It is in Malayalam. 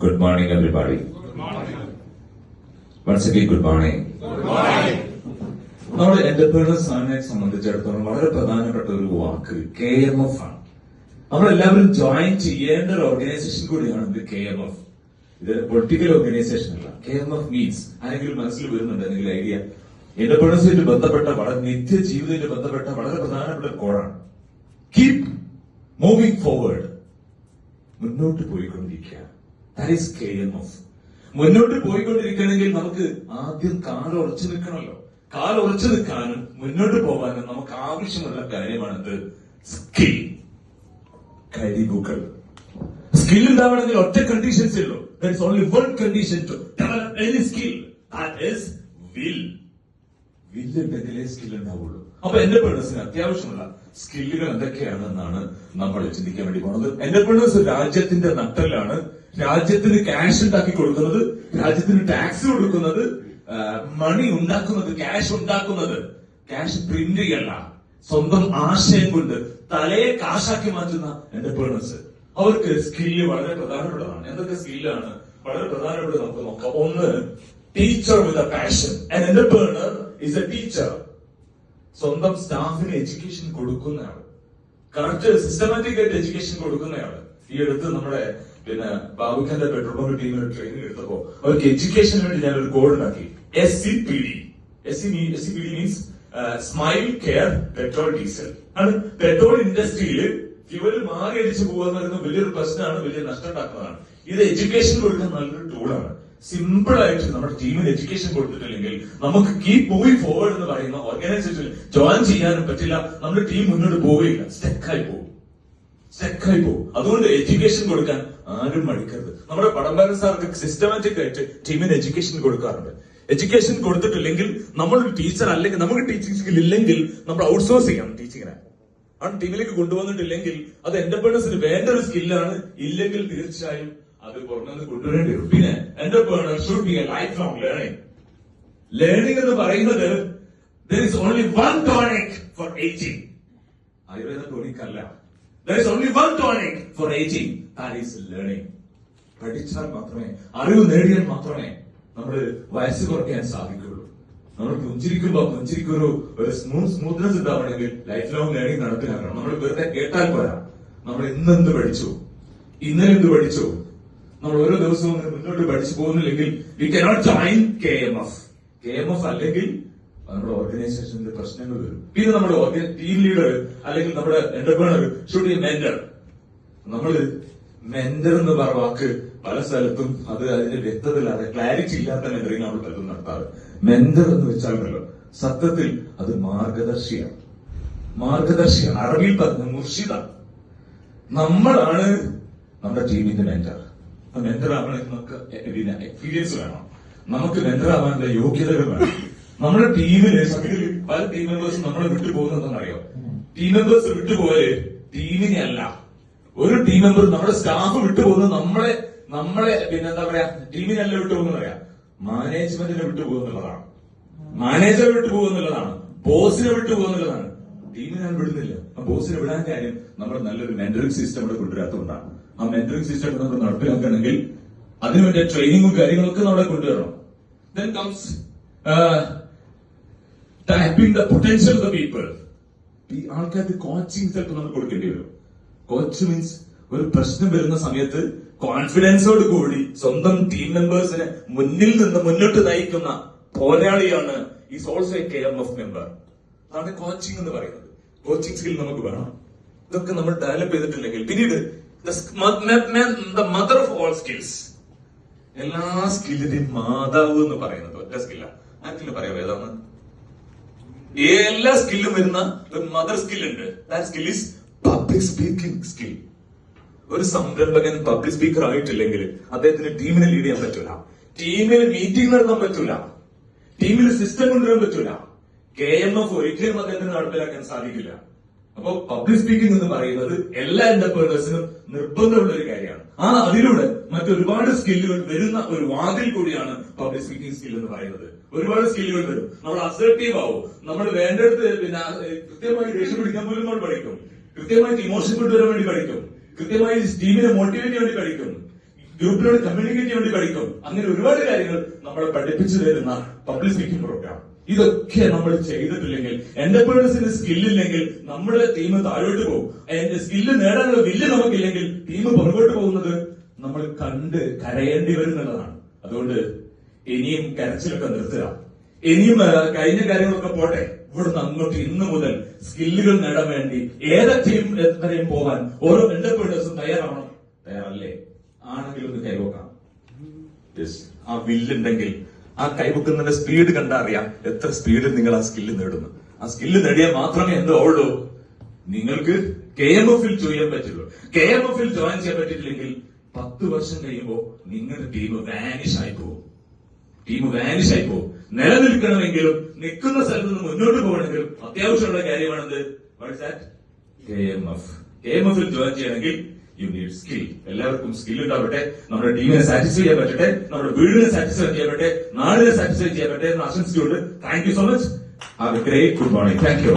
Good morning, everybody. Good morning. Once again, good morning. Good morning. നമ്മുടെ എന്റർപ്രണേഴ്സ് ആനെ സംബന്ധിച്ചിടത്തോളം വളരെ പ്രധാനപ്പെട്ട ഒരു വാക്ക് കെ എം എഫ് ആണ് നമ്മളെല്ലാവരും ജോയിൻ ചെയ്യേണ്ട ഒരു ഓർഗനൈസേഷൻ കൂടിയാണ് ഇത് കെ എം എഫ് ഇത് പൊളിറ്റിക്കൽ ഓർഗനൈസേഷൻ അല്ല കെ എം എഫ് മീൻസ് ആരെങ്കിലും മനസ്സിൽ വരുന്നുണ്ട് എന്തെങ്കിലും ഐഡിയ എന്റർപ്രണേഴ്സുമായിട്ട് ബന്ധപ്പെട്ട വളരെ നിത്യ ജീവിതത്തിന് ബന്ധപ്പെട്ട വളരെ പ്രധാനപ്പെട്ട കോഡാണ് കീപ് മൂവിംഗ് ഫോർവേഡ് മുന്നോട്ട് പോയിക്കൊണ്ടിരിക്കുക മുന്നോട്ട് പോയിക്കൊണ്ടിരിക്കണമെങ്കിൽ നമുക്ക് ആദ്യം കാലുറച്ചു നിൽക്കണമല്ലോ. കാലുറച്ചു നിൽക്കാനും മുന്നോട്ട് പോകാനും നമുക്ക് ആവശ്യമുള്ള കാര്യമാണിത്. സ്കിൽ കഴിവുകൾ. സ്കിൽ ഉണ്ടാവണമെങ്കിൽ ഒറ്റ കണ്ടീഷൻസ് ഉള്ളൂ. Only one condition to develop any skill that will വില്ലുണ്ടെങ്കിലേ skill ഉണ്ടാവുള്ളൂ. അപ്പൊ എന്റർപ്രണേഴ്സിന് അത്യാവശ്യമുള്ള സ്കില്ലുകൾ എന്തൊക്കെയാണ് എന്നാണ് നമ്മൾ ചിന്തിക്കാൻ വേണ്ടി പോകുന്നത്. എന്റർപ്രണേഴ്സ് രാജ്യത്തിന്റെ നട്ടലാണ് രാജ്യത്തിന് ക്യാഷ് ഉണ്ടാക്കി കൊടുക്കുന്നത് രാജ്യത്തിന് ടാക്സ് കൊടുക്കുന്നത് മണി ഉണ്ടാക്കുന്നത് ക്യാഷ് ഉണ്ടാക്കുന്നത്. ക്യാഷ് പ്രിന്റ് ചെയ്യണ്ട സ്വന്തം ആശയം കൊണ്ട് തലയെ കാശാക്കി മാറ്റുന്ന എന്റർപ്രണേഴ്സ് അവർക്ക് സ്കില്ല് വളരെ പ്രധാനപ്പെട്ടതാണ് എന്തൊക്കെ സ്കില്ലാണ് വളരെ പ്രധാനപ്പെട്ടത് നമുക്ക് നോക്കാം. ഒന്ന് teacher with a passion and entrepreneur is a teacher സ്വന്തം സ്റ്റാഫിന് എഡ്യൂക്കേഷൻ കൊടുക്കുന്നയാൾ. കറക്റ്റ് സിസ്റ്റമാറ്റിക് ആയിട്ട് എഡ്യൂക്കേഷൻ കൊടുക്കുന്നയാൾ. ഈ അടുത്ത് നമ്മുടെ പിന്നെ ബാബുഖാന്റെ പെട്രോൾ പമ്പ് ടീമിൽ ട്രെയിനിങ് എടുത്തപ്പോ അവർക്ക് എഡ്യൂക്കേഷന് വേണ്ടി ഞാൻ ഒരു കോഡ് ഉണ്ടാക്കി S C P D S C S C P D means smile care petrol diesel ആണ്. പെട്രോൾ ഇൻഡസ്ട്രിയിൽ ഫ്യൂവൽ മാറി അടിച്ചു പോകുന്ന വലിയൊരു പ്രശ്നമാണ് വലിയ നഷ്ടം ഉണ്ടാക്കുന്നതാണ്. ഇത് എഡ്യൂക്കേഷൻ കൊടുക്കാൻ നല്ലൊരു ടൂളാണ് സിമ്പിൾ ആയിട്ട് നമ്മുടെ ടീമിന് എഡ്യൂക്കേഷൻ കൊടുത്തിട്ടില്ലെങ്കിൽ നമുക്ക് കീപ് മൂവിങ് ഫോർവേഡ് എന്ന് പറയുന്ന ഓർഗനൈസേഷനിൽ ജോയിൻ ചെയ്യാനും പറ്റില്ല. നമ്മുടെ ടീം മുന്നോട്ട് പോവുകയില്ല. സ്റ്റെക്കായി പോകും. സ്റ്റെക്കായി പോകും. അതുകൊണ്ട് എഡ്യൂക്കേഷൻ കൊടുക്കാൻ ആരും മടിക്കരുത്. നമ്മുടെ പടംബരൻ സാർക്ക് സിസ്റ്റമാറ്റിക് ആയിട്ട് ടീമിന് എഡ്യൂക്കേഷൻ കൊടുക്കാറുണ്ട്. എഡ്യൂക്കേഷൻ കൊടുത്തിട്ടില്ലെങ്കിൽ നമ്മൾ ടീച്ചർ അല്ലെങ്കിൽ നമുക്ക് ടീച്ചിങ് സ്കിൽ ഇല്ലെങ്കിൽ നമ്മൾ ഔട്ട്സോഴ്സ് ചെയ്യണം ടീച്ചിങ്ങിനെ ആ ടീമിലേക്ക് കൊണ്ടുവന്നിട്ടില്ലെങ്കിൽ അത് എന്റർപ്രണേഴ്സിന് വേണ്ട ഒരു സ്കില്ലാണ് ഇല്ലെങ്കിൽ തീർച്ചയായും അത് പുറത്തുനിന്ന് നിന്ന് കൊണ്ടുവരേണ്ടി വരും. പിന്നെ entrepreneur should be a life long learning learning എന്ന് പറയുന്നത് there is only one tonic for ageing Ayurveda tonic അല്ല there is only one tonic for ageing that is learning പഠിച്ചാൽ മാത്രമേ അറിവ് നേടിയാൽ മാത്രമേ നമ്മൾ വയസ്സ് കുറയ്ക്കാൻ സാധിക്കുള്ളൂ. നമ്മൾ പുഞ്ചിരിക്കുമ്പോ പുഞ്ചിരിക്ക് ഒരു സ്മൂത്ത് സ്മൂത്ത്നെസ് ഉണ്ടാവണമെങ്കിൽ ലൈഫ് ലോങ് ലേണിംഗ് നടപ്പിലാക്കണം. നമ്മൾ വെറുതെ കേട്ടാൽ പോരാ. നമ്മൾ ഇന്ന് എന്ത് പഠിച്ചു? ഇന്നലെ എന്ത് പഠിച്ചു? നമ്മൾ ഓരോ ദിവസവും അങ്ങനെ മുന്നോട്ട് പഠിച്ചു പോകുന്നില്ലെങ്കിൽ we cannot join K M F K M F അല്ലെങ്കിൽ നമ്മുടെ ഓർഗനൈസേഷന്റെ പ്രശ്നങ്ങൾ വരും. പിന്നെ നമ്മുടെ ടീം ലീഡർ അല്ലെങ്കിൽ നമ്മുടെ എന്റർപ്രണർ ഷുഡ് ബി മെന്റർ നമ്മൾ മെന്റർ എന്ന് പറഞ്ഞ വാക്ക് പല സ്ഥലത്തും അത് അതിന്റെ വ്യക്തത വ്യക്തതയില്ലാതെ ക്ലാരിറ്റി ഇല്ലാത്ത മെന്ററിങ് നമ്മൾ പലതും നടത്താറ്. മെന്റർ എന്ന് വെച്ചാൽ സത്യത്തിൽ അത് മാർഗദർശിയാണ്. മാർഗദർശിയാണ്. അറബിയിൽ പറഞ്ഞ മുർഷിദ നമ്മളാണ് നമ്മുടെ ടീമിന്റെ മെന്റർ മെന്റർ പിന്നെ എക്സ്പീരിയൻസ് വേണം. നമുക്ക് മെന്റർ ആവാനുള്ള യോഗ്യതകൾ വേണം. നമ്മുടെ ടീമിൽ സത്യത്തിൽ പല ടീം മെമ്പേഴ്സും നമ്മളെ വിട്ടു പോകുന്നതെന്നറിയോ അറിയാം ടീം മെമ്പേഴ്സ് വിട്ടുപോയാൽ ടീമിനെ അല്ല. ഒരു ടീം മെമ്പർ നമ്മുടെ സ്റ്റാഫ് വിട്ടുപോകുന്നത് നമ്മളെ നമ്മളെ പിന്നെ എന്താ പറയാ ടീമിനല്ല വിട്ടുപോകുന്ന പറയാ മാനേജ്മെന്റിനെ വിട്ടുപോകുന്നുള്ളതാണ് മാനേജറെ വിട്ടുപോകുന്നുള്ളതാണ് ബോസിനെ വിട്ടുപോകുന്നുള്ളതാണ് ടീമിനെ വിടുന്നില്ല. ആ ബോസിനെ വിടാൻ കാര്യം നമ്മൾ നല്ലൊരു മെന്ററിംഗ് സിസ്റ്റം ഇവിടെ കൊണ്ടുവരാത്തതുകൊണ്ടാണ്. ആ മെന്ററിംഗ് സിസ്റ്റം നമ്മൾ നടപ്പിലാക്കുകയാണെങ്കിൽ അതിനു വേണ്ടി ട്രെയിനിങ്ങും കാര്യങ്ങളൊക്കെ നമ്മളെ കൊണ്ടുവരണം. Then comes tapping the potential of the people ഈ ആൾക്കാർക്ക് കോച്ചിങ് ചിലപ്പോൾ നമ്മൾ കൊടുക്കേണ്ടി വരും. കോച്ച് മീൻസ് ഒരു പ്രശ്നം വരുന്ന സമയത്ത് കോൺഫിഡൻസോട് കൂടി സ്വന്തം ടീം മെമ്പേഴ്സിനെ മുന്നിൽ നിന്ന് മുന്നോട്ട് നയിക്കുന്ന പോരാളിയാണ് is also a K M F member അതാണ് കോച്ചിങ് എന്ന് പറയുന്നത്. കോച്ചിങ് സ്കിൽ നമുക്ക് വേണം. ഇതൊക്കെ നമ്മൾ ഡെവലപ്പ് ചെയ്തിട്ടില്ലെങ്കിൽ. പിന്നീട് the mother of all skills എല്ലാ സ്കില്ലിന്റെയും മാതാവ് എന്ന് പറയുന്നത് ഒറ്റ സ്കില്ല ആക്ച്വലി പറയാം ഏതാണ് എല്ലാ സ്കില്ലും വരുന്ന ഒരു മദർ സ്കിൽ ഉണ്ട്. Skill is public speaking skill ഒരു സംരംഭകൻ പബ്ലിക് സ്പീക്കർ ആയിട്ടില്ലെങ്കിൽ അദ്ദേഹത്തിന് ടീമിനെ ലീഡ് ചെയ്യാൻ പറ്റൂല. ടീമിൽ മീറ്റിംഗ് നടത്താൻ പറ്റൂല. ടീമിൽ സിസ്റ്റം കൊണ്ടുവരാൻ പറ്റൂല. കെ എം എഫ് ഒരിക്കലും അദ്ദേഹത്തിന് നടപ്പിലാക്കാൻ സാധിക്കില്ല. അപ്പൊ പബ്ലിക് സ്പീക്കിംഗ് എന്ന് പറയുന്നത് എല്ലാ എന്റർപ്രണേഴ്സിനും നിർബന്ധമുള്ള ഒരു കാര്യമാണ്. ആ അതിലൂടെ മറ്റൊരുപാട് സ്കില്ലുകൾ വരുന്ന ഒരു വാതിൽ കൂടിയാണ് പബ്ലിക് സ്പീക്കിംഗ് സ്കിൽ എന്ന് പറയുന്നത്. ഒരുപാട് സ്കില്ലുകൾ വരും. നമ്മൾ അസർട്ടീവ് ആവും. നമ്മൾ വേണ്ടടുത്ത് പിന്നെ കൃത്യമായി ദേഷ്യം പിടിക്കാൻ പോലും നമ്മൾ പഠിക്കും. കൃത്യമായിട്ട് ഇമോഷൻ കൊണ്ടുവരാൻ വേണ്ടി പഠിക്കും. കൃത്യമായി ടീമിനെ മോട്ടിവേറ്റ് വേണ്ടി പഠിക്കും. ഗ്രൂപ്പിനോട് കമ്മ്യൂണിക്കേറ്റ് വേണ്ടി പഠിക്കും. അങ്ങനെ ഒരുപാട് കാര്യങ്ങൾ നമ്മളെ പഠിപ്പിച്ചു തരുന്ന പബ്ലിക് സ്പീക്കിംഗ് പ്രോഗ്രാം ഇതൊക്കെ നമ്മൾ ചെയ്തിട്ടില്ലെങ്കിൽ എന്റർപ്രണേഴ്സിന് സ്കില്ലില്ലെങ്കിൽ നമ്മുടെ ടീം താഴോട്ട് പോകും. സ്കില്ല് നേടാനുള്ള വില്ല് നമുക്കില്ലെങ്കിൽ ടീം പുറകോട്ട് പോകുന്നത് നമ്മൾ കണ്ട് കരയേണ്ടി വരും എന്നുള്ളതാണ്. അതുകൊണ്ട് ഇനിയും കരച്ചിലൊക്കെ നിർത്തുക. ഇനിയും കഴിഞ്ഞ കാര്യങ്ങളൊക്കെ പോട്ടെ. ഇവിടുന്ന് അങ്ങോട്ട് ഇന്ന് മുതൽ സ്കില്ലുകൾ നേടാൻ വേണ്ടി ഏതൊക്കെയും എത്രയും പോകാൻ ഓരോ എന്റർപ്രണേഴ്സും തയ്യാറാവണം. തയ്യാറല്ലേ? ആണെങ്കിലും ഒന്ന് കൈവക്കാം. ആ വില്ലുണ്ടെങ്കിൽ ആ കൈവക്കുന്നതിന്റെ സ്പീഡ് കണ്ടാ അറിയാം എത്ര സ്പീഡിൽ നിങ്ങൾ ആ സ്കില്ല് നേടുന്നു. ആ സ്കില്ല് നേടിയാൽ മാത്രമേ എന്തോ ഉള്ളൂ നിങ്ങൾക്ക് കെ എം എഫിൽ ചെയ്യാൻ പറ്റുള്ളൂ. കെ എം എഫിൽ ജോയിൻ ചെയ്യാൻ പറ്റിയിട്ടില്ലെങ്കിൽ പത്ത് വർഷം കഴിയുമ്പോൾ നിങ്ങളുടെ ടീം വാനിഷ് ആയി പോകും. ടീം വാനിഷ് ആയി പോകും. നിലനിൽക്കണമെങ്കിലും നിൽക്കുന്ന സ്ഥലത്ത് നിന്ന് മുന്നോട്ട് പോകണമെങ്കിലും അത്യാവശ്യമുള്ള കാര്യമാണെന്ത്? K M F K M എഫിൽ ജോയിൻ ചെയ്യണമെങ്കിൽ യു നീഡ് സ്കിൽ എല്ലാവർക്കും സ്കിൽ ഉണ്ടാവട്ടെ. നമ്മുടെ ടീമിനെ സാറ്റിസ്ഫൈ ചെയ്യാൻ പറ്റട്ടെ. നമ്മുടെ വീടിനെ സാറ്റിസ്ഫൈ ചെയ്യാൻ പറ്റട്ടെ. നാടിനെ സാറ്റിസ്ഫൈ ചെയ്യാൻ പറ്റട്ടെ എന്ന് ആശംസിച്ചുകൊണ്ട് thank you so much have a great good morning thank you